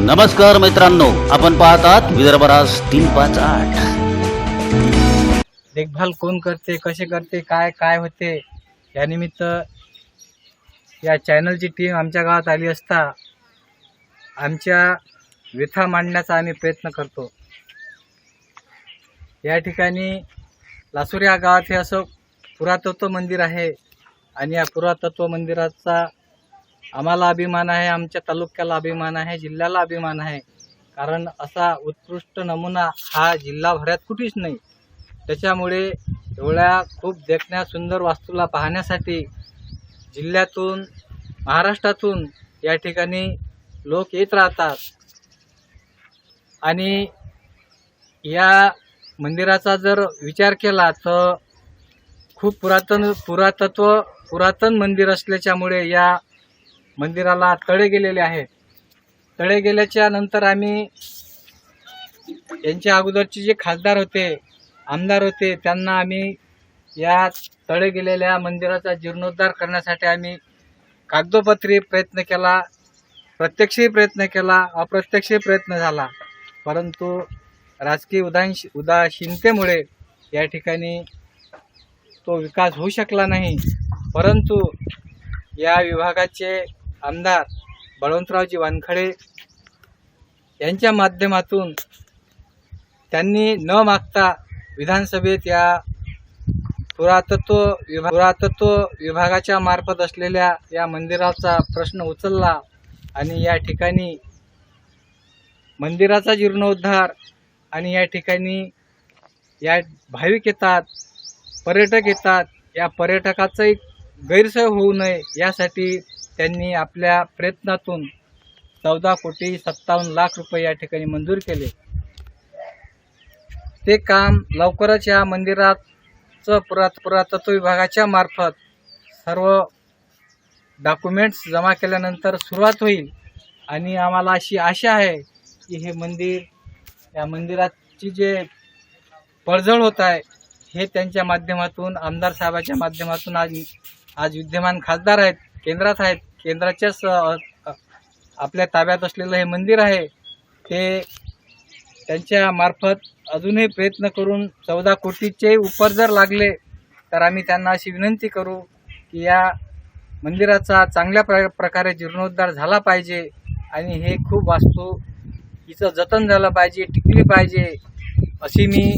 नमस्कार मित्रांनो आपण पाहतात विदर्भराज तीन पाच आठ. देखभाल कोण करते कसे करते काय काय होते यानिमित्त या चॅनलची टीम आमच्या गावात आली असता आमच्या व्यथा मांडण्याचा आम्ही प्रयत्न करतो. या ठिकाणी लासूर या गावात हे असं पुरातत्व मंदिर आहे आणि या पुरातत्व मंदिराचा आम्हाला अभिमान आहे आमच्या तालुक्याला अभिमान आहे जिल्ह्याला अभिमान आहे. कारण असा उत्कृष्ट नमुना हा जिल्हाभरात कुठेच नाही. त्याच्यामुळे एवढ्या खूप देखण्या सुंदर वास्तूला पाहण्यासाठी जिल्ह्यातून महाराष्ट्रातून या ठिकाणी लोक येत राहतात. आणि या मंदिराचा जर विचार केला तर खूप पुरातन पुरातत्व पुरातन मंदिर असल्याच्यामुळे या मंदिराला तळे गेलेले आहेत तळे गेल्याच्यानंतर आम्ही यांच्या अगोदरचे जे खासदार होते आमदार होते त्यांना आम्ही या तळे गेलेल्या मंदिराचा जीर्णोद्धार करण्यासाठी आम्ही कागदोपत्री प्रयत्न केला प्रत्यक्षही प्रयत्न केला अप्रत्यक्षही प्रयत्न झाला. परंतु राजकीय उदास उदासीनतेमुळे या ठिकाणी तो विकास होऊ शकला नाही. परंतु या विभागाचे आमदार बळवंतरावजी वानखडे यांच्या माध्यमातून त्यांनी न मागता विधानसभेत या पुरातत्व विभाग पुरातत्व विभागाच्या मार्फत असलेल्या या मंदिराचा प्रश्न उचलला आणि या ठिकाणी मंदिराचा जीर्णोद्धार आणि या ठिकाणी या भाविक येतात पर्यटक येतात या पर्यटकाचाही गैरसोय होऊ नये यासाठी त्यांनी आपल्या प्रयत्नातून चौदा कोटी सत्तावन्न लाख रुपये या ठिकाणी मंजूर केले. ते काम लवकरच या मंदिराचं पुरात पुरातत्व विभागाच्या मार्फत सर्व डॉक्युमेंट्स जमा केल्यानंतर सुरुवात होईल आणि आम्हाला अशी आशा आहे की हे मंदिर या मंदिराची जे पळजळ होत आहे हे त्यांच्या माध्यमातून आमदार साहेबाच्या माध्यमातून आज आज विद्यमान खासदार आहेत केंद्रात आहेत केंद्राच्याच आपल्या ताब्यात असलेलं हे मंदिर आहे ते त्यांच्या मार्फत अजूनही प्रयत्न करून चौदा कोटीचे उपर जर लागले तर आम्ही त्यांना अशी विनंती करू की या मंदिराचा चांगल्या प्र प्रकारे जीर्णोद्धार झाला पाहिजे आणि हे खूप वास्तू हिचं जतन झालं पाहिजे टिकली पाहिजे अशी मी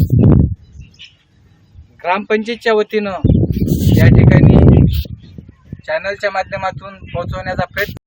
ग्रामपंचायतच्या वतीनं या ठिकाणी चॅनलच्या माध्यमातून पोहोचवण्याचा प्रयत्न